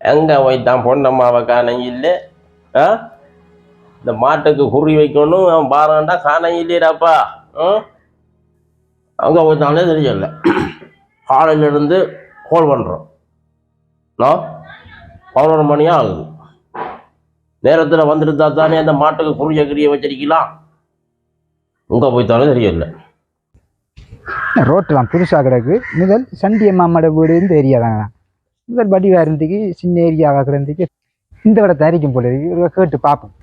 எங்க வைத்தான் பொன்னம்மாவை காண இல்லை? ஆ? இந்த மாட்டுக்கு குறி வைக்கணும் அவன் பாருண்டா காண இல்லையடாப்பா? அங்கே போய்த்தானே தெரியல. காலையிலிருந்து இருந்து பண்ணுறோம் நான் பதினொரு மணி ஆகுது. நேரத்தில் வந்துருந்தா தானே அந்த மாட்டுக்கு குறிய கிரிய வச்சிருக்கலாம். உங்கள் போய்த்தாலும் தெரியல. ரோட்டெலாம் புதுசாக கிடக்கு. முதல் சண்டி அம்மாவோட வீடு இந்த ஏரியா தாங்க முதல் வடிவாக இருந்துக்கு சின்ன ஏரியாவாக இருந்துக்கு இந்த விட தயாரிக்கும் போல இருக்கு. கேட்டு பார்ப்போம்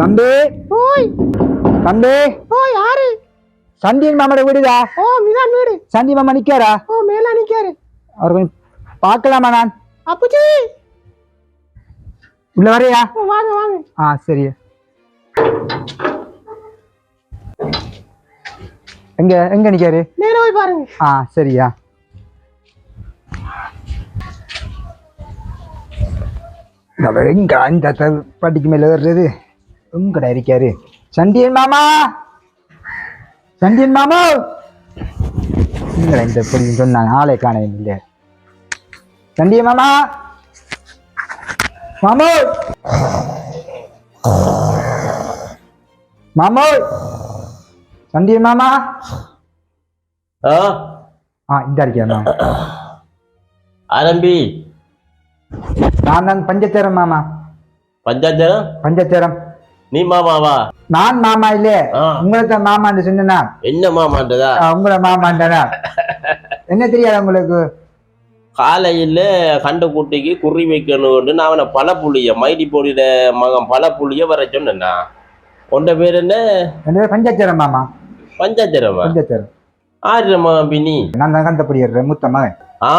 தம்பி! ஓய்! தம்பி! ஓ யாரு? சண்டியன் மாமாவோட வீடுதா ஓ மிதான் வீடு. சண்டி மாமா நிக்காரா? ஓ மேல நிக்காரு. அவர் கொஞ்சம் பார்க்கலாமா நான்? அப்புச்சி! உள்ள வரையா? வாங்க வாங்க. ஆ சரி எங்க எங்க நிக்காரு? நேர போய் பாருங்க. ஆ சரியா. எங்க அந்த பாட்டிக்கு மேல வர்றது எங்கடா இருக்காரு? சண்டியன் மாமா! சண்டியன் மாமா! இந்த பொடி சொன்னாங்க ஆளை காண இல்லையா சண்டியன் மாமா! மாமோ மாமோ சண்டியன் மாமா ஆ? ஆ இந்த மாமா ஆரம்பி. நான் தான் பஞ்சத்தேரம் மாமா. பஞ்சாச்சரம் பஞ்சத்தேரம். நீ மாமாவா? நான் மாமா இல்லையே ஆ. உங்களை தான் மாமான்னு சொன்னா என்ன மாமான்றதா? உங்களை மாமாண்டனா என்ன தெரியாது உங்களுக்கு? காலையில் கண்டு குட்டிக்கு குறி வைக்கணும்னு நான் அவனை பல புள்ளிய மைடி பொடியில மகன் பல புள்ளிய வர சொன்னேன்னா உண்ட பேர் என்ன? பஞ்சத்தேரம் மாமா? பஞ்சாச்சரமா பஞ்சத்தேரம் ஆறு மகன் பின்னி? நான் தான் கந்தப்படியர் மூத்த மகன் ஆ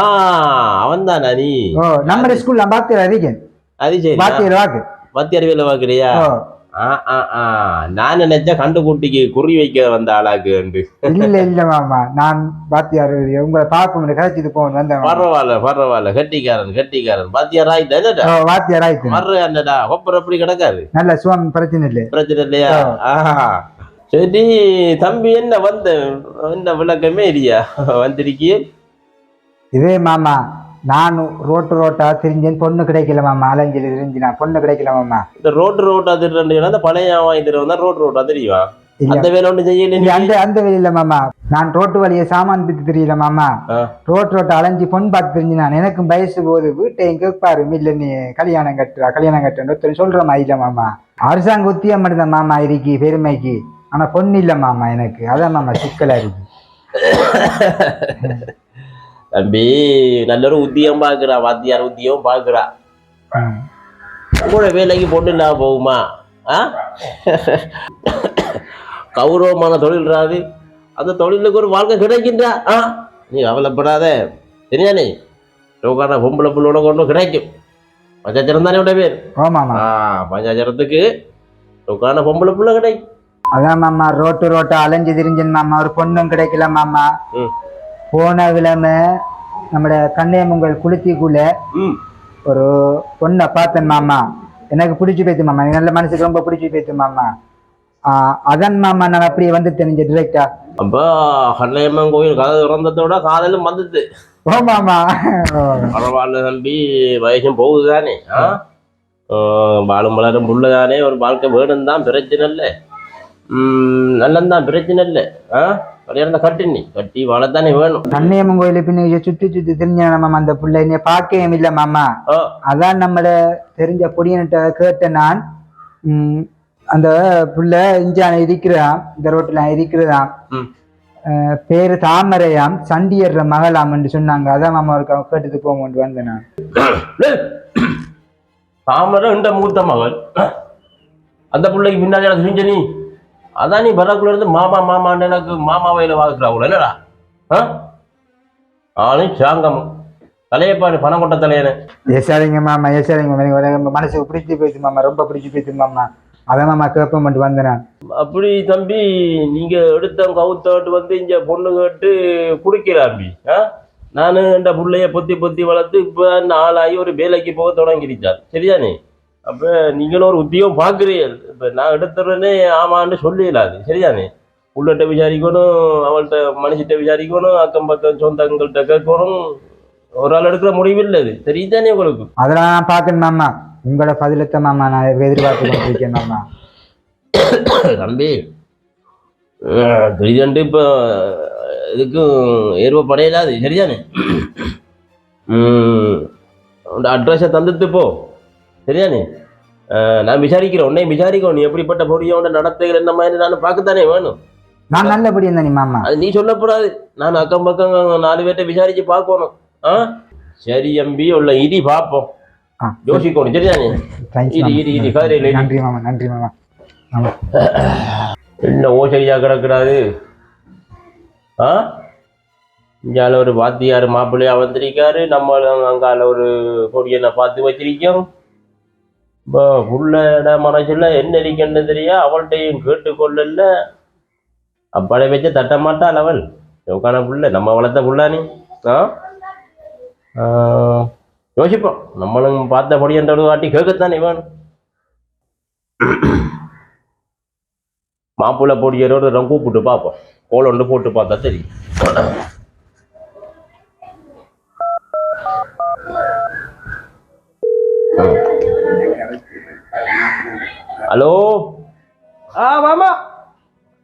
அவன் தானா நீ? ஓ நம்ம ஸ்கூல்ல பாத்தியர் இருக்கேன் அது சரி பாத்தியர் வாக்கு பத்தி அறிவியல பாக்குறியா? ஓ. ஆ ஆ ஆ. நான் குறி வைக்க வந்த ஆளாக்கு இல்ல இல்ல மாமா. நான் பாத்தியார் உங்களை பார்ப்போம் கதைச்சிட்டு போகணும் வந்தேன். பரவாயில்ல பரவாயில்ல. கட்டிக்காரன் கட்டிக்காரன். பாத்தியாரா ஓ வாத்தியார் ஆயிட்டு மர்ற என்னடா? கொப்பர் அப்படி கிடக்காது. நல்ல சுவாமி பிரச்சனை இல்லை பிரச்சனை இல்லையா. ஆஹா. சரி தம்பி என்ன வந்த என்ன விளக்கமே இல்லையா? வந்திருக்கியே? இதே மாமா நான் ரோட்டு ரோட்டா திரிஞ்சேன். பொண்ணு கிடைக்கல மாமா அலைஞ்சல் தெரிஞ்சு நான் பொண்ணு கிடைக்கல மாமா. இந்த ரோட்டு ரோட்டா திருடா அந்த பழைய வாங்கி தருவா ரோட்டு ரோட்டா தெரியுமா? அந்த வேலை ஒண்ணு செய்யல அந்த அந்த வெளியில மாமா. நான் ரோட்டு வழியை சாமான் பித்து தெரியல மாமா. ஆ. ரோட்டு அலைஞ்சு பொண்ணு பார்த்து தெரிஞ்சு நான். எனக்கும் வயசு போகுது. வீட்டையும் கேட்பாரு இல்ல நீ கல்யாணம் கட்டுறா கல்யாணம் கட்டுறேன் ஒருத்தர் சொல்றமா இல்ல மாமா. அரசாங்க உத்தியம் மட்டும்தான் மாமா இருக்கு பெருமைக்கு. ஆனா பொண்ணு இல்ல மாமா எனக்கு. அதான் மாமா சிக்கலா இருக்கு தம்பி நல்ல ஒரு உத்தியம் பாக்குறா வாத்தியார் உத்தியம் பாக்குறா. ம். கூட வேலைக்கு பொண்ணு இல்லாம போகுமா? ஆ? கௌரவமான தொழில்றாது அந்த தொழிலுக்கு ஒரு வாழ்க்கை கிடைக்கின்றா? ஆ? நீ கவலைப்படாத. சரியானே டோக்கான பொம்பளை புள்ளோட கொண்டு கிடைக்கும். பஞ்சாச்சரம் தானே உடைய பேர். ஓ மாமா ஆ பஞ்சாச்சரத்துக்கு டோக்கான பொம்பளை புள்ள கிடைக்கும். அதான் மாமா ரோட்டு ரோட்டு அலைஞ்சு திரிஞ்சன் மாமா ஒரு பொண்ணும் கிடைக்கல மாமா. போன கிழமை நம்மட கன்னியமங்கல் குளித்திக்குள்ள ஒரு பொண்ணை பார்த்தேன் மாமா. எனக்கு பிடிச்சி போயிட்டு மாமா. நல்ல மனசுக்கு ரொம்ப பிடிச்சி போயிட்டு மாமா. அதான் மாமா நான் அப்படியே வந்து தெரிஞ்ச டிரெக்டா அப்போ கண்ணையம்மன் கோயில் கதை திறந்ததோட காதலும் வந்தது. ஓ மாமா. பரவாயில்ல தம்பி வயசும் போகுது தானே ஆ வாழும் வளரும் புள்ள தானே ஒரு வாழ்க்கை வேணும் தான் பிரச்சனை இல்லை. நல்லந்தான் பிரச்சனை இல்லை ஆ கல்யாணத்தை கட்டு நீ கட்டி வாழத்தானே வேணும் கன்னியம்மன் கோயில பின்ன சுற்றி சுற்றி தெரிஞ்ச மாமா அந்த புள்ள என்னைய பார்க்கவே இல்லை மாமா அதான் நம்மள தெரிஞ்ச பொடியன்ட்ட கேட்டேன் நான் அந்த புள்ள இஞ்சான இருக்கிறான் இந்த ரோட்டில். அஹ், பேரு தாமரையாம் சண்டியர்ற மகளாம் என்று சொன்னாங்க அதான் மாமா ஒரு கேட்டுட்டு போவோம் வந்தேன் நான் தாமரை இந்த மூத்த மகள் அந்த பிள்ளைக்கு பின்னாடி செஞ்ச நீ அதான் நீ வரக்குள்ள இருந்து மாமா மாமான்னு எனக்கு மாமா வயல வாக்குறாவுல என்னடா? ஆ? ஆளும் சாங்கம். தலையப்பாடு பணம் கொட்ட தலையனு ஏசாரிங்க மாமா ஏசாரிங்க மாமா. எனக்கு ரொம்ப மனசுக்கு பிடிச்சி போயிடுச்சு மாமா ரொம்ப பிடிச்சி போயிடுச்சு மாமா. அதான் மாமா கேட்போம் மட்டும் வந்தேன். அப்படி தம்பி நீங்க எடுத்த கவுத்தோட்டு வந்து இங்க பொண்ணு கேட்டு குடிக்கிறாம்பி ஆ? நான் இந்த புள்ளைய பொத்தி பொத்தி வளர்த்து இப்போ நாளாகி ஒரு வேலைக்கு போக தொடங்கிருச்சார். சரியானே அப்போ நீங்களும் ஒரு உத்தியோகம் பார்க்குறீர்கள். இப்போ நான் எடுத்துறேனே ஆமான்னு சொல்லிடலாது சரியானே உள்ளட்ட விசாரிக்கணும் அவள்கிட்ட மனுஷிட்ட விசாரிக்கணும் அக்கம் பக்கம் சொந்தங்கள்கிட்ட கேட்கணும். ஒரு ஆள் எடுக்கிற முடிவு இல்லை இது தெரியுதானே உங்களுக்கு? அதெல்லாம் நான் பார்க்கணும் மாமா. உங்களோட பதிலத்தை மாமா நான் எதிர்பார்த்து கொண்டிருக்கேன் மாமா. தம்பி தெரியுதாண்டு இப்போ இதுக்கும் ஏர்வப்படையிலாது சரிதானே? ம் அட்ரஸை தந்துட்டு போ. சரிதானே அஹ், நான் விசாரிக்கிறேன். உன்னை விசாரிக்கிறோம் நீ எப்படிப்பட்ட பொடியோட நடத்துகிற என்ன மாதிரி நான் பார்க்கத்தானே வேணும். நான் நல்லபடி இருந்தானே மாமா. அது நீ சொல்லக்கூடாது. நான் அக்கம் பக்கம் நாலு பேர்ட்ட விசாரிச்சு பார்க்கணும். ஆ? சரி எம்பி உள்ள இடி பார்ப்போம் யோசிக்கணும். சரிதானே இடி இடி இடி கதிரையில் நன்றி மாமா நன்றி மாமா. என்ன ஓசையா கிடக்குறாது ஆ? இங்கால ஒரு வாத்தியார் மாப்பிள்ளையா வந்திருக்காரு. நம்ம அங்கால ஒரு கொடியனை பார்த்து வச்சிருக்கோம் இப்போ புள்ளட மனசுல என்ன இருக்குன்னு தெரியா? அவள்கிட்டையும் கேட்டுக்கொள்ளல. அப்படை வச்சு தட்ட மாட்டாள் அவள். எவ்வளோ புள்ள நம்ம வளர்த்த புள்ளானி ஆ? யோசிப்போம். நம்மளும் பார்த்த பொடியன்ற ஒரு வாட்டி கேட்கத்தானே வேணும் மாப்பிள்ளை பொடியரோட கூப்பிட்டு பார்ப்போம். கோல் ஒன்று போட்டு பார்த்தா தெரியும். ஹலோ? ஆ மாமா.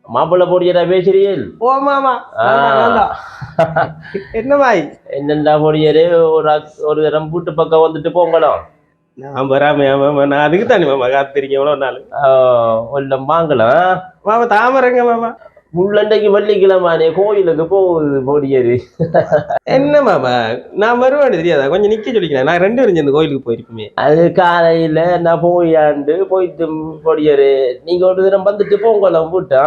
மாப்பிள்ளை பொடியரா பேசுறீள் ஓ மாமா. என்ன மாய் என்னண்டா பொடியரு? ஒரு ஒரு தரம் வீட்டு பக்கம் வந்துட்டு போங்கலாம் நான் வராம மாமா? நான் அதுக்கு தானே மாமா காத்திருக்கேன் எவ்வளவு நாள். ஒல்லம் வாங்கலாம். மாமா தாமரைங்க மாமா. முள்ளண்டைக்கு வெள்ளிக்கிழமானே கோயிலுக்கு போகுது பொடியரு என்ன மாமா? நான் வருவேன்னு தெரியாதா? கொஞ்சம் நிக்க சொல்லிக்கிறேன். நான் ரெண்டு பேரும் சேர்ந்து கோயிலுக்கு போயிருப்போமே அது காலையில நான் போயாண்டு போயிட்டு பொடியரு நீங்க ஒரு தினம் வந்துட்டு போங்கலாம் வீட்டா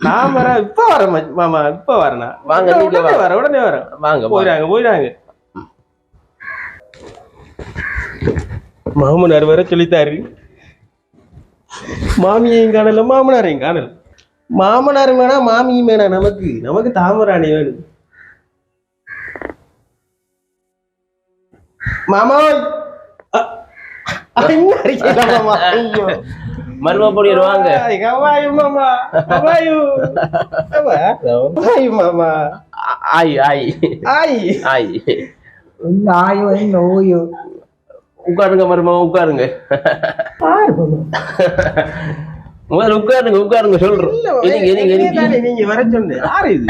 நான் வரேன். இப்ப வரேன் மாமா. இப்ப வரேனா வாங்க, நீங்க உடனே. வரேன். உடனே வரேன். வாங்க வாங்க. போயிடாங்க போயிடாங்க மாமனார் வர சொல்லித்தாரு மாமியையும் காணல மாமனாரையும் காணல. மாமனாரும் வேணாம் மாமியும் வேணாம் நமக்கு நமக்கு தாமராணி வேணும். மாமா மாமா? மரும வாங்க. Apa? Kawayu mama. ஆய் ஆய் உட்காருங்க மருமக உட்காருங்க. முதல்ல உட்காருங்க உட்காருங்க சொல்றோம். தானே நீங்க வர சொன்ன. யாரு இது?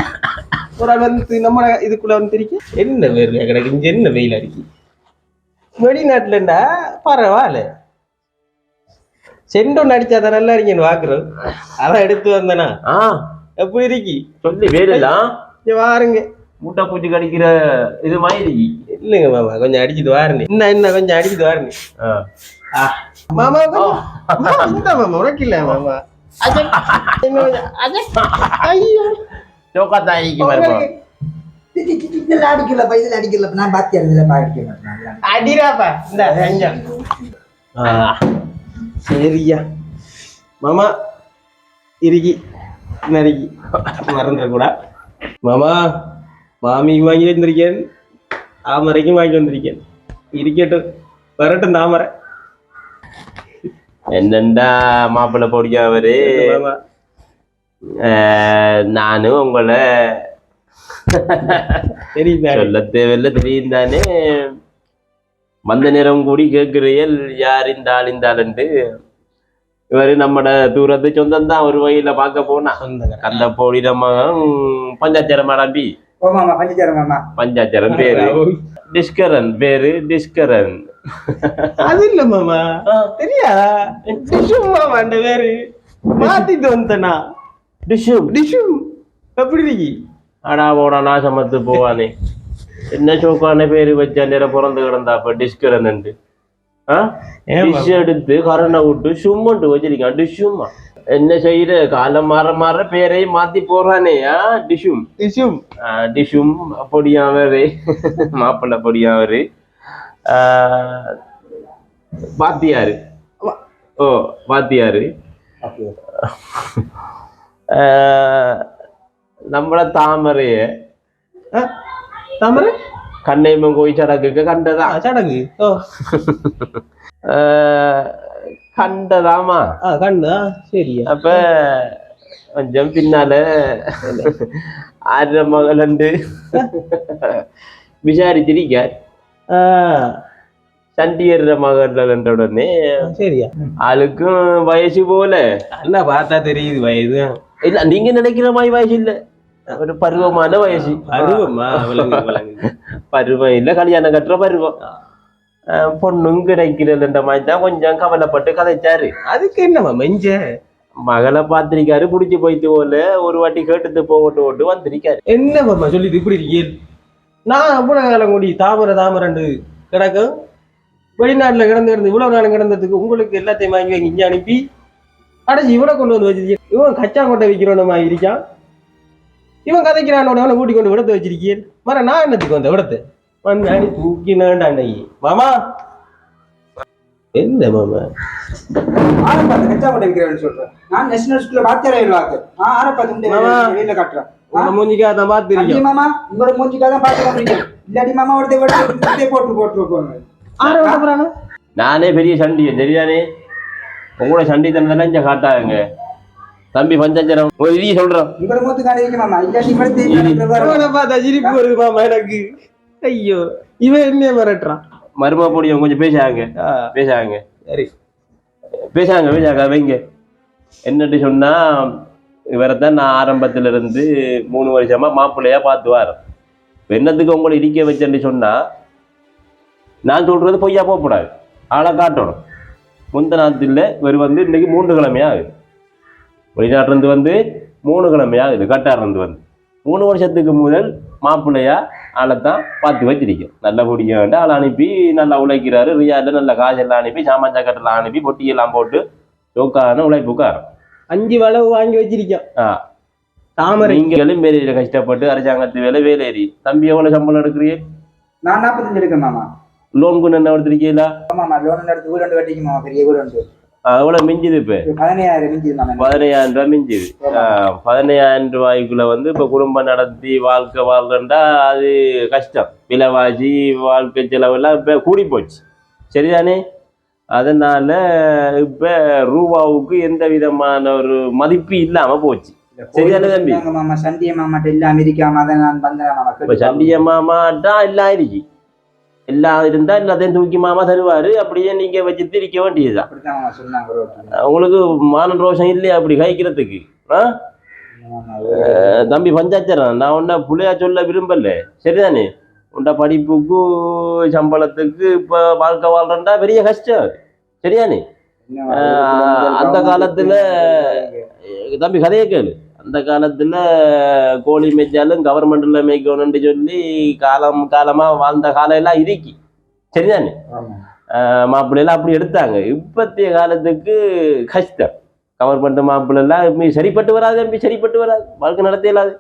ஒரு வந்து நம்ம இதுக்குள்ள வந்து தெரிக்க என்ன வேர்வை கிடக்கு? இங்க என்ன வெயில் அடிக்கு? வெளிநாட்டுலண்டா? பரவாயில்ல. செண்டொன்னு அடிச்சாதான் நல்லா இருக்கேன்னு பாக்குறோம் அதான் எடுத்து வந்தனா. ஆ. எப்படி இருக்கி? சொல்லி இங்க வாருங்க. முட்டை பூச்சி கடிக்கிற இது மாதிரி இல்லைங்க மாமா கொஞ்சம் அடிச்சுட்டு வாருங்க என்ன என்ன கொஞ்சம் அடிச்சுட்டு வாருங்க ஆ. ஆ. மாமா கொஞ்சம் மாமா, இந்த மாமா உனக்கு இல்ல மாமா இன்னும் கொஞ்சம். ஐயோ சோக்கா தாய்க்கு மருமக இதுல அடிக்கல இதுல அடிக்கல நான் பாத்தியா இதுல அடிக்க மாட்டேன் அடிராப்பா இந்த கொஞ்சம் ஆ, என்னண்டா மாப்பிள்ளை பொடியாவரு நானும் உங்களை தெரியுதா சொல்ல தேவையில்ல தெரியும் தானே வந்த நேரம் கூடி கேட்கிறீர்கள் யார் இந்த ஆள் இந்த ஆளுன்ட்டு இவரு நம்மட தூரத்து சொந்தம் தான் ஒரு வகையில பார்க்க போனா. அந்த போடிட மகன் பஞ்சாச்சரம் மாமா பஞ்சாச்சரம் பேரு. டிஸ்கரன் பேரு டிஸ்கரன். அது இல்ல மாமா. தெரியாதா டிஷும் அந்த பேரு மாத்திட்டு வந்தனா டிஷும் டிஷும் எப்படி இருக்கி அடா போடா நாசமத்து போவானே. என்ன சோக்கான பேரு வச்ச நேரம் பிறந்து கிடந்தா அப்ப ஆ? ஏன் டிஷ் எடுத்து கரணை விட்டு சும்மன்ட்டு வச்சிருக்கான். டிஷ்ஷும்மா. என்ன செய்யற காலம் மாற மாற பேரையும் மாத்தி போறானே டிஷும் டிஷும் டிஷும் பொடியாவரு மாப்பிள்ளை ஆ, வாத்தியாரு. ஓ வாத்தியாரு. நம்மள தாமரைய தாமரை? கண்ணையம்மன் கோயில் சடங்குக்கு கண்டதான் ஆ, சடங்கு. ஓ. கண்டதாமா ஆ சரியா அப்ப கொஞ்சம் பின்னால ஆயிரம் மகள் விசாரிச்சிருக்கார். சண்டியர் மகள் என்ற உடனே சரியா. ஆளுக்கும் வயசு போல. என்ன பார்த்தா தெரியுது வயது. இல்ல நீங்க நினைக்கிற மாதிரி வயசு இல்ல. ஒரு பருவமான வயசு. விளங்கு பருவம் இல்ல கல்யாணம் கட்டுற பருவம். பொண்ணும் கிடைக்கிறதுன்ற மாதிரி தான் கொஞ்சம் கவலைப்பட்டு கதைச்சாரு. அதுக்கு என்னம்மா மெஞ்ச? மகளை பார்த்திருக்காரு புடிச்சு போயிட்டு போல. ஒரு வாட்டி கேட்டுட்டு போகட்டு ஓட்டு வந்திருக்காரு. என்னம்மா சொல்லிட்டு இப்படி இருக்கீள் நான் அவ்வளவு காலம் கூடி தாமரை தாமரண்டு கிடக்கும். வெளிநாட்டுல கிடந்து கிடந்து இவ்வளவு நாள் கிடந்ததுக்கு உங்களுக்கு எல்லாத்தையும் வாங்கி வாங்கி இங்க அனுப்பி கடைசி இவனை கொண்டு வந்து வச்சிருக்கீங்க இவன் கச்சா கொட்டை விற்கிறவனமா இருக்கான்? இவன் கதைக்கிறானோட அவனை கூட்டி கொண்டு விடத்தை வச்சிருக்கீள் மர நான் என்னத்துக்கு வந்த விடத்தை. வந்து அடி தூக்கினான்டா அன்னைக்கு மாமா. என்ன மாமா? ஆரப்பாத்து கச்சா கொட்டை விற்கிறேன்னு சொல்றேன். நான் நேஷனல் ஸ்கூல்ல வாத்தியாரா இருவாக்கு நான் ஆரப்பாத்து மாமா. வெளியில காட்டுறேன். உங்க மூஞ்சிக்காக தான் பார்த்துருக்கேன் அடி மாமா உங்களோட மூஞ்சிக்காக தான் பார்த்து கொண்டிருக்கேன் இல்லாடி மாமா ஒருத்தர் போட்டு போட்டு போட்டு ஆற விட போறானா நானே பெரிய சண்டியன் சரிதானே உங்களோட சண்டி தந்தெல்லாம் இங்க காட்டாங்க. தம்பி பஞ்சாச்சரம் ஒரு இதி சொல்றோம். உங்களோட மூத்து மாமா படுத்து பார்த்தா சிரிப்பு வருது மாமா எனக்கு. ஐயோ இவன் என்ன மிரட்டுறான். மரும பொடியும் கொஞ்சம் பேசாங்க. பேசாங்க. சரி. பேசாங்க பேசாங்க வைங்க. என்னட்டு சொன்னா இவரை தான் நான் ஆரம்பத்துல இருந்து மூணு வருஷமா மாப்பிள்ளையாக பார்த்து என்னத்துக்கு உங்களை இடிக்க வச்சேன்னு சொன்னா நான் சொல்கிறது பொய்யா போகக்கூடாது. ஆளை காட்டணும். முந்த நாத்தில் இவர் வந்து இன்னைக்கு மூன்று கிழமையாகுது ஆகுது. வந்து மூணு கிழமையாகுது கட்டார்லேருந்து வந்து. மூணு வருஷத்துக்கு முதல் மாப்பிள்ளையா ஆளைத்தான் பார்த்து வச்சிருக்கேன். நல்ல பொடியாண்டு ஆளை அனுப்பி நல்லா உழைக்கிறாரு. ரியாலில் நல்ல காசெல்லாம் அனுப்பி சாமான் ஜாக்கெட்டெல்லாம் அனுப்பி பொட்டியெல்லாம் போட்டு சோக்கான உழைப்புக்காரன். அஞ்சு வளவு வாங்கி வச்சிருக்கான் ஆ. தாமரை. நீங்களும் வேலையில கஷ்டப்பட்டு அரசாங்கத்து வேலை வேலையேறி தம்பி எவ்வளவு சம்பளம் எடுக்கிறீங்க நான் நாற்பத்தஞ்சு எடுக்கேன் மாமா. லோன் கொண்டு என்ன எடுத்திருக்கீங்களா? மாமா. லோன் எடுத்து வீடு ரெண்டு கட்டிக்கு மாமா. பெரிய வீடு ரெண்டு எவ்வளவு மிஞ்சுது இப்ப? பதினையாயிரம் மிஞ்சுது மாமா. பதினையாயிரம் ரூபாய் மிஞ்சுது. பதினையாயிரம் ரூபாய்க்குள்ள வந்து இப்ப குடும்பம் நடத்தி வாழ்க்கை வாழ்றா அது கஷ்டம். விலைவாசி வாழ்க்கை செலவெல்லாம் இப்ப கூடி போச்சு. சரிதானே? அதனால இப்ப ரூபாவுக்கு எந்த விதமான ஒரு மதிப்பு இல்லாம போச்சு. சரிதானே தம்பி? மாமா சண்டிய மாமாட்ட இல்ல அமெரிக்கா மாமா நான் வந்தேன் மாமா இப்ப மாமாட்டா எல்லாம் இருக்கு. எல்லாம் இருந்தா எல்லாத்தையும் தூக்கி மாமா தருவாரு அப்படியே நீங்க வச்சு திரிக்க வேண்டியதுதான். உங்களுக்கு மான ரோஷம் இல்லையா அப்படி கைக்கிறதுக்கு ஆ? தம்பி பஞ்சாச்சரம் நான் உன்ன புள்ளையா சொல்ல விரும்பல. சரிதானே? உண்ட படிப்புக்கு சம்பளத்துக்கு இப்ப வாழ்க்கை வாழ்றா பெரிய கஷ்டம். சரியானே அந்த காலத்துல தம்பி கதையை கேளு அந்த காலத்துல கோழி மேய்ச்சாலும் கவர்மெண்ட்ல மேய்க்கணும்னு சொல்லி காலம் காலமா வாழ்ந்த காலம் எல்லாம் இருக்கு சரிதானே மாப்பிள்ளையெல்லாம் அப்படி எடுத்தாங்க இப்பத்திய காலத்துக்கு கஷ்டம் கவர்மெண்ட் மாப்பிள்ளெல்லாம் இப்ப சரிப்பட்டு வராது தம்பி சரிப்பட்டு வராது வாழ்க்கை நடத்த இயலாது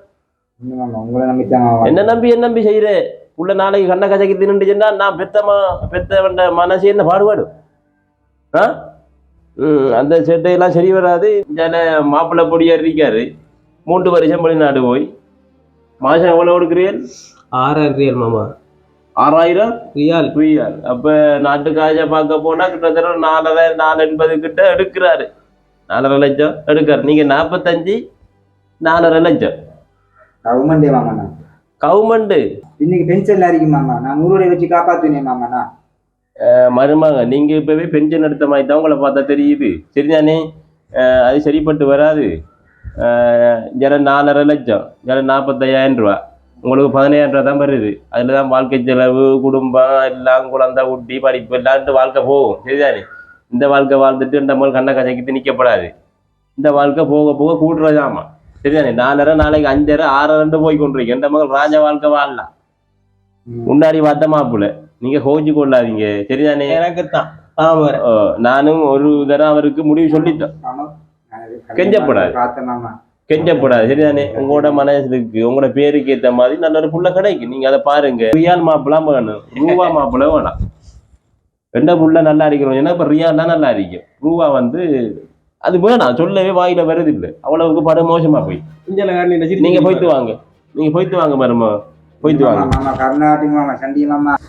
என்ன நம்பி என்ன நம்பி செய்யற உள்ள நாளைக்கு கண்ண கசக்கி தின்னுட்டுச்சுன்னா நான் பெத்தமா பெத்தவன்ட மனசு என்ன பாடுபாடு ஆ? ம் அந்த செட்டையெல்லாம் சரி வராது. சில மாப்பிள்ளை பொடியார் இருக்காரு மூன்று வருஷம் வெளிநாடு போய். மாசம் எவ்வளோ கொடுக்குறீர்கள்? ஆறாயிரம் ரியல் மாமா. ஆறாயிரம்? ரியால். புரியாது அப்ப நாட்டு காஜை பார்க்க போனா கிட்டத்தட்ட நாலரை நாலு எண்பது கிட்ட எடுக்கிறாரு. நாலரை லட்சம் எடுக்காரு நீங்க நாற்பத்தஞ்சு நாலரை லட்சம். கவர்மெண்டே மாமா நான். கவர்மெண்ட் இன்னைக்கு பென்ஷன்ல இருக்கு மாமா. நான் ஊரோட வச்சு காப்பாத்துனேன் மாமா நான். மருமக நீங்க இப்பவே பென்ஷன் எடுத்த மாதிரி தான் உங்களை பார்த்தா தெரியுது. சரிதானே அது சரிப்பட்டு வராது. ஜன நாலரை லட்சம் ஜன நாற்பத்தையாயிரம் ரூபா. உங்களுக்கு பதினையாயிரம் ரூபா தான் வருது. அதில் தான் வாழ்க்கை செலவு குடும்பம் எல்லாம் குழந்தை குட்டி படிப்பு எல்லான்ட்டு வாழ்க்கை போகும். சரிதானே இந்த வாழ்க்கை வாழ்ந்துட்டு இந்த மாதிரி கண்ணை கசக்கிட்டு நிற்கப்படாது இந்த வாழ்க்கை போக போக கூட்டுறதாமா? சரிதானே நாலரை நாளைக்கு அஞ்சரை ஆறரை ரெண்டு போய் கொண்டிருக்கேன் இந்த மகள் ராஜ வாழ்க்கை வாழலாம். முன்னாடி பார்த்த மாப்பிள்ள. நீங்க கோச்சு கொள்ளாதீங்க. சரிதானே? எனக்கு தான் நானும் ஒரு தடவை அவருக்கு முடிவு சொல்லிட்டேன். கெஞ்சப்படாது. கெஞ்சப்படாது. சரிதானே? உங்களோட மனசுக்கு உங்களோட பேருக்கு ஏத்த மாதிரி நல்ல ஒரு புள்ள கிடைக்கும். நீங்க அதை பாருங்க. ரியால் மாப்பிளாம் வேணும். ரூபா மாப்பிள்ள வேணாம். ரெண்ட புள்ள நல்லா இருக்கிறோம் ஏன்னா இப்ப ரியால் தான் நல்லா இருக்கும் ரூபா வந்து அது வேணாம். சொல்லவே வாயில வருது இல்லை. அவ்வளவுக்கு படம் மோசமா போய். நீங்க போயிட்டு வாங்க. நீங்க போயிட்டு வாங்க மருமோ. போயிட்டு வாங்க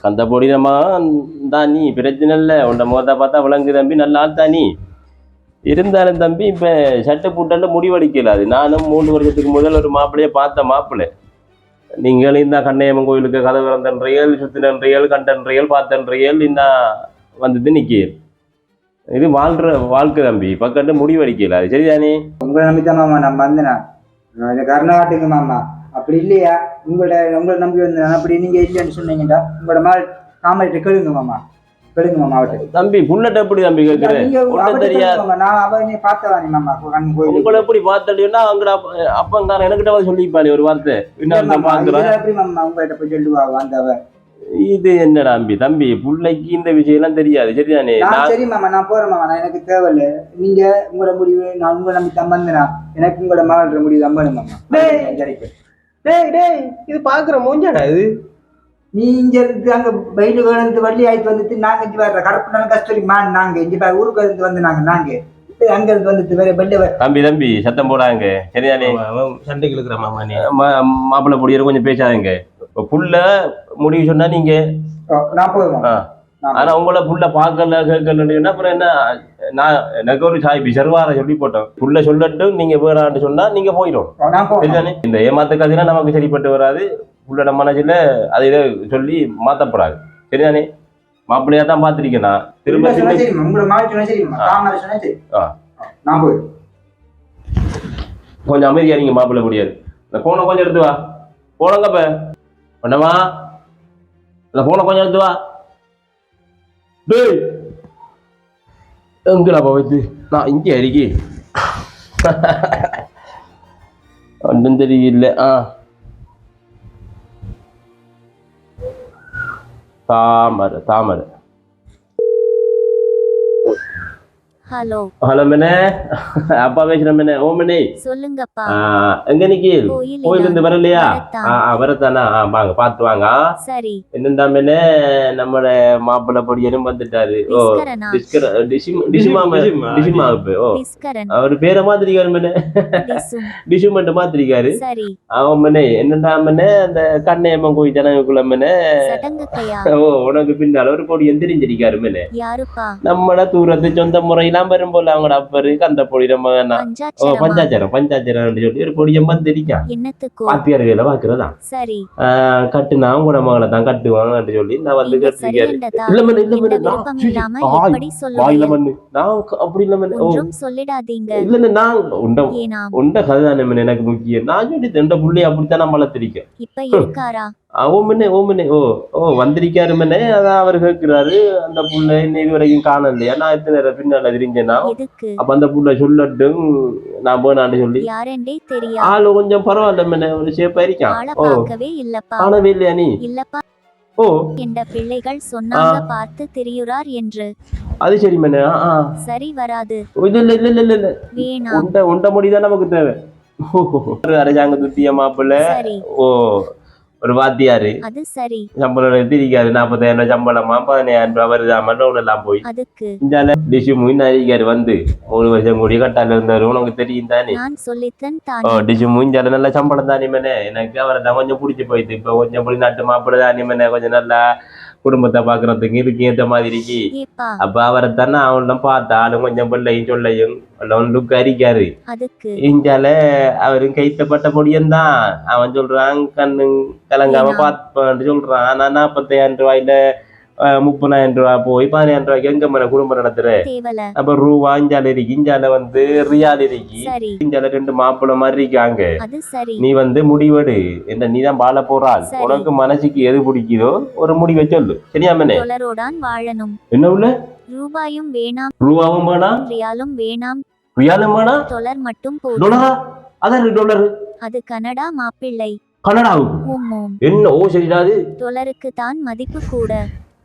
அந்த பொடிதமா தான் நீ பிரச்சனை இல்லை உன்ட முகத்தை பார்த்தா விளங்கு தம்பி நல்ல ஆள் தான். நீ இருந்தாலும் தம்பி இப்ப சட்டை பூட்டல்ல முடிவெடுக்கல அது. நானும் மூணு வருஷத்துக்கு முதல் ஒரு மாப்பிள்ளைய பார்த்த மாப்பிள்ளை. நீங்கள் இந்த கண்ணையம்மன் கோயிலுக்கு கதை திறந்தன்றியல் சுத்தினன்றியல் கண்டன்றியல் பார்த்தன்றியல் இந்த வந்துட்டு நிக்கிறேன் இது வாழ்ற வாழ்க்கை தம்பி பக்கத்து முடிவெடுக்கல அது சரிதானே? உங்களை நம்பித்தான் மாமா நான் வந்தேன்? கர்நாடக மாமா. அப்படி இல்லையா? உங்களோட உங்களை நம்பி வந்தேன் அப்படி நீங்க இல்லைன்னு சொன்னீங்கடா உங்களோட மகள் காமெடி கேளுங்க மாமா. கேளுங்க மாமா அவட்ட தம்பி புல்லட் எப்படி தம்பி அவட்ட தெரியாது. நான் அவனை பார்த்தவானே மாமா உங்களை எப்படி பார்த்தீங்கன்னா அவங்க அப்பங்காரன் எனக்கிட்ட வந்து சொல்லிப்பானே ஒரு வார்த்தை. இன்னும் நான் பாக்குறேன் எப்படி மாமா உங்கள்கிட்ட போய் சொல்லுவா வந்தவ இது என்னடா தம்பி? தம்பி புள்ளைக்கு இந்த விஷயம் எல்லாம் தெரியாது சரிதானே? சரி மாமா நான் போறேன் மாமா நான் எனக்கு தேவையில்ல. நீங்க உங்களோட முடிவு நான் உங்களை நம்பி தான் வந்தேனா எனக்கு உங்களோட மகளோட முடிவு நம்பணும் மாமா. டேய். டேய் இது பாக்குற மூஞ்சாடா இது? நீ இங்க இருந்து அங்க பயிலு இருந்து வள்ளி ஆயிட்டு வந்துட்டு நாங்க இங்க வர்ற நாள் கஸ்தூரி மான் நாங்க. இங்க பாரு, ஊருக்கு இருந்து வந்து நாங்க. நாங்க அங்க இருந்து வந்துட்டு வேற வெள்ள தம்பி தம்பி சத்தம் போடாங்க சரிதானே சண்டைக்கு இழுக்கிற மாமா நீ. மா- மாப்பிள்ளை பொடியர் கொஞ்சம் பேசாதீங்க. புள்ள முடிவு சொன்னா நீங்க நான் போதும் ஆ. ஆனா உங்களை புள்ள பார்க்கல கேட்கலன்னு அப்புறம் என்ன? நான் எனக்கு ஒரு சாய்பி சர்வார சொல்லி போட்டோம். புள்ள சொல்லட்டும் நீங்க வேறான்னு சொன்னா நீங்க போயிடும் இந்த ஏமாத்து கதைனா நமக்கு சரிப்பட்டு வராது. புள்ளோட மனசுல அதை இதை சொல்லி மாத்தப்படாது. சரிதானே? மாப்பிள்ளையா தான் பார்த்திருக்கேன் நான். திரும்ப கொஞ்சம் அமைதியா நீங்க மாப்பிள்ளை முடியாது இந்த போனை கொஞ்சம் எடுத்து வா. போனங்க இப்ப பண்ணவா இந்த போனை கொஞ்சம் எடுத்து வா. டேய். எங்கடா வைத்து நான் இங்கே அருகே ஒன்றும் தெரியல ஆ தாமரை தாமரை ஹலோ. ஹலோ மேனே. அப்பா பேசுறேன் மேனே. ஓ மேனே. சொல்லுங்கப்பா. எங்க நிக்கில் கோயில் இருந்து வரலையா? வரத்தான். வாங்க பார்த்து வாங்க. சரி. என்னண்டாமேனே நம்மளோட மாப்பிள்ளை பொடியனும் வந்துட்டாரு. ஓ டிசிம் டிசிமா. ஓ. அவர் பேரை மாத்திரிக்காரு மேனே. டிசும் டிசுமெண்ட் மாத்திரிக்காரு. சரி. அவன் மேனே என்னண்டாமனே அந்த கண்ணையம்மன் கோயில் ஜனகுள்ள மேனே. ஓ உனக்கு பின்னால ஒரு பொடியன் தெரிஞ்சிருக்காரு மேனே. யாருப்பா? நம்மள தூரத்து சொந்த முறையெல்லாம் வரும் போல அவங்களோட அப்பரு கந்த பொடி நம்ம ஓ பஞ்சாச்சரம் பஞ்சாச்சரம் சொல்லி ஒரு பொடியன் வந்திருக்கான் பாத்தியார் வேலை பாக்குறதா? சரி. கட்டுனா உங்களோட மகளை தான் கட்டுவாங்கன்னு சொல்லி நான் வந்து கட்டிருக்காரு இல்ல மண்ணு இல்ல வாயில மண்ணு. நான் அப்படி இல்ல சொல்லிடாதீங்க. இல்ல நான் உண்ட உண்ட மண்ணு எனக்கு முக்கியம். நான் சொல்லி எந்த புள்ளைய அப்படித்தான் நான் வளர்த்திருக்கேன். இப்ப இருக்காரா? ஓ மண்ணே ஓ ஓ ஓ வந்திருக்காரு மண்ணே அதான் அவர் கேட்கிறாரு. அந்த புள்ள இன்னும் இது வரைக்கும் காணலையா? நான் எத்தனை நேரம் பின்னால தெரிஞ்சேன்னா எதுக்கு? அப்ப அந்த புள்ள சொல்லட்டும். நான் போனான்னு சொல்லி. ஆளு கொஞ்சம் பரவாயில்ல மண்ணே ஒரு சேப்பா இருக்கான். ஓ. காணவே இல்லையா நீ? ஓ. என்ற பிள்ளைகள் சொன்னாங்க பார்த்து திரியுறார் என்று. அது சரி ஆ. சரி வராது. இல்ல இல்ல இல்ல இல்ல உண்ட உண்ட முடிதான் நமக்கு தேவை. அரசாங்க துத்திய மாப்பிள்ள. ஓ. ஒரு வாத்தியாரு. அது சரி. சம்பளம் எடுத்திருக்காரு நாற்பதாயிரம் ரூபாய் சம்பளமா? பதினாயிரம் ரூபாய் வருதாம லோன் எல்லாம் போய். இந்த டிஷு மூணு அதிகாரி வந்து. மூணு வருஷம் கூடி கட்டால இருந்தாரு. உனக்கு தெரியும் தானே? ஓ டிஷு மூஞ்சால நல்ல சம்பளம் தானே மேனே எனக்கு அவரை தான் கொஞ்சம் பிடிச்சி போயிட்டு. இப்போ கொஞ்சம் வெளிநாட்டு மாப்பிள்ளை தானே மேனே கொஞ்சம் நல்லா குடும்பத்தை பாக்குறதுக்கு இதுக்கு ஏத்த மாதிரி இருக்கு. ஏப்பா. அப்ப அவரை தானே அவன் பார்த்தா ஆளும் கொஞ்சம் பிள்ளையும் சொல்லையும். எல்லாம் லுக் அரிக்காரு. இஞ்சால அவரும் கைத்தப்பட்ட பொடியன் தான் அவன் சொல்றான் கண்ணு கலங்காம? பார்த்து சொல்றான். ஆனா நாற்பத்தாயிரம் ரூபாயில அஹ், முப்பதாயிரம் ரூபாய் போய் பதினாயிரம் ரூபாய்க்கு எங்க மேல குடும்பம் நடத்துற? அப்ப ரூபா இஞ்சால இருக்கு இஞ்சால வந்து ரியால் இருக்கு இஞ்சால ரெண்டு மாப்பிள்ளை மாதிரி இருக்காங்க அது நீ வந்து முடிவெடு. என்ன நீ தான் வாழ போறாள். உனக்கு மனசுக்கு எது பிடிக்குதோ ஒரு முடிவை சொல்லு. சரியா மேனே தொலரோடான் வாழணும். என்ன உள்ள? ரூபாயும் வேணாம். ரூபாவும் வேணாம் ரியாலும் வேணாம். ரியாலும் வேணாம் தொலர் மட்டும் போதும். டொலரா? அதான் டொலர். அது கனடா மாப்பிள்ளை. கனடாவுக்கு? என்ன ஓ சரிடாது தொலருக்கு தான் மதிப்பு கூட.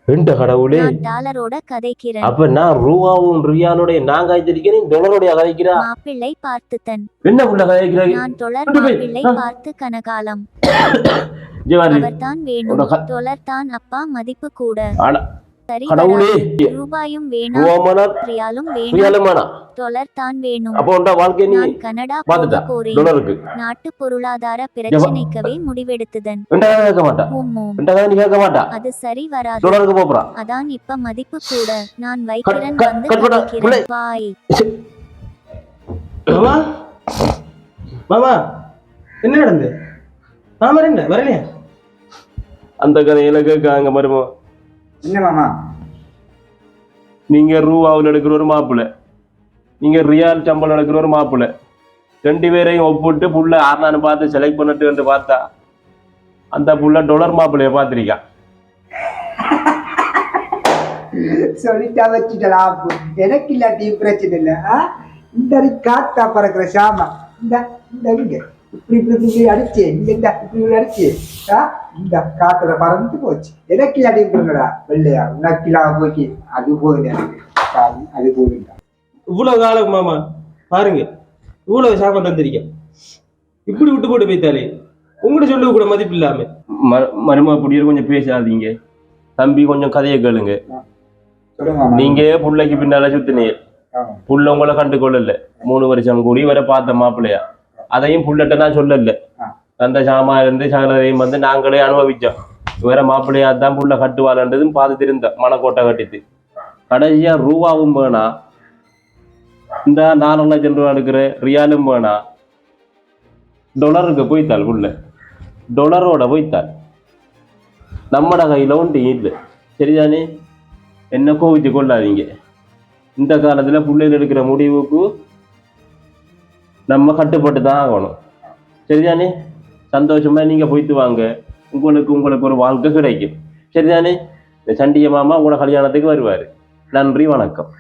எந்த கடவுளே. டாலரோட கதைக்கிறேன். அப்ப நான் ரூபாவும் ரியாலோடைய நான் காய்ச்சிருக்கேன் டொலருடைய கதைக்கிறா மாப்பிள்ளை பார்த்துத்தன் என்ன புள்ள கதைக்கிறாய்? நான். மாப்பிள்ளை ஆ. பார்த்து கனகாலம். அவர்தான் வேணும். தொலர் தான் அப்பா மதிப்பு கூட. கடவுளே. ரூபாயும் வேணாம். தொலர் தான் வேணும். அப்போ உண்டா வாழ்க்கை நீ நான் கனடா டொலருக்கு நாட்டு பொருளாதார பிரச்சனைக்கவே முடிவெடுத்ததன். ரெண்டா கேட்க மாட்டா? ஓம் ஓம். ரெண்டா நீ கேட்க மாட்டா? அது சரி வராது. டொலருக்கு போறா. அதான் இப்ப மதிப்பு கூட. நான் வைக்கிறேன். வந்து வாய் மாமா. என்ன நடந்து? மாமா என்ன வரலையா? அந்த கதையில கேட்காங்க மருமோ. என்ன மாமா? நீங்க ரூபாவில் எடுக்கிற ஒரு மாப்பிள்ளை. நீங்க ரியால் சம்பளம் எடுக்கிற ஒரு மாப்பிள்ளை. ரெண்டு பேரையும் ஒப்பிட்டு புள்ள ஆறுனான்னு பார்த்து செலக்ட் பண்ணிட்டு வந்து பார்த்தா அந்த புள்ள டொலர் மாப்பிள்ளைய பார்த்திருக்கான் சொல்லிட்டா வச்சுட்டலாம் எனக்கு இல்லாட்டி பிரச்சனை இல்லை? இந்த காத்தா பறக்கிற சாமா இந்த இந்த இப்படி இப்படி இப்படி அடிச்சு இந்த இப்படி அடிச்சு? இந்த காத்துல பறந்து போச்சு. எனக்கு இருங்கடா வெள்ளையா? உனக்கு இல்லாம போச்சு. அது போகுது எனக்கு. அது போகுதுடா இவ்வளவு காலம் மாமா பாருங்க. இவ்வளவு சாபம் தந்திருக்கேன். இப்படி விட்டு போட்டு போய்த்தாலே உங்கள்கிட்ட சொல்ல கூட மதிப்பு இல்லாம. ம- மருமக இப்படி கொஞ்சம் பேசாதீங்க. தம்பி கொஞ்சம் கதையை கேளுங்க. நீங்க புள்ளைக்கு பின்னால சுத்தினீர். புள்ள உங்களை கண்டுகொள்ளல மூணு வருஷம் கூடி வர பார்த்த மாப்பிள்ளையா? அதையும் புள்ளட்ட நான் சொல்லல. அந்த சாமா இருந்து சகலரையும் வந்து நாங்களே அனுபவிச்சோம். வேற மாப்பிள்ளையா தான் புள்ள கட்டுவாளன்றதும் பார்த்துட்டு இருந்தோம் மனக்கோட்டை கட்டிட்டு. கடைசியா ரூபாவும் வேணா. இந்த நாலு லட்சம் ரூபா எடுக்கிற ரியாலும் வேணா. டொலருக்கு போய்த்தாள் புள்ள. டொலரோட போய்த்தாள். நம்மட கையில ஒன்று இல்லை. சரிதானே? என்ன கோவிச்சு கொள்ளாதீங்க. இந்த காலத்துல பிள்ளைகள் எடுக்கிற முடிவுக்கு நம்ம கட்டுப்பட்டு தான் ஆகணும். சரிதானே? சந்தோஷமா நீங்க போயிட்டு வாங்க. உங்களுக்கு உங்களுக்கு ஒரு வாழ்க்கை கிடைக்கும். சரிதானே? இந்த சண்டிய மாமா உங்களோட கல்யாணத்துக்கு வருவாரு. நன்றி வணக்கம்.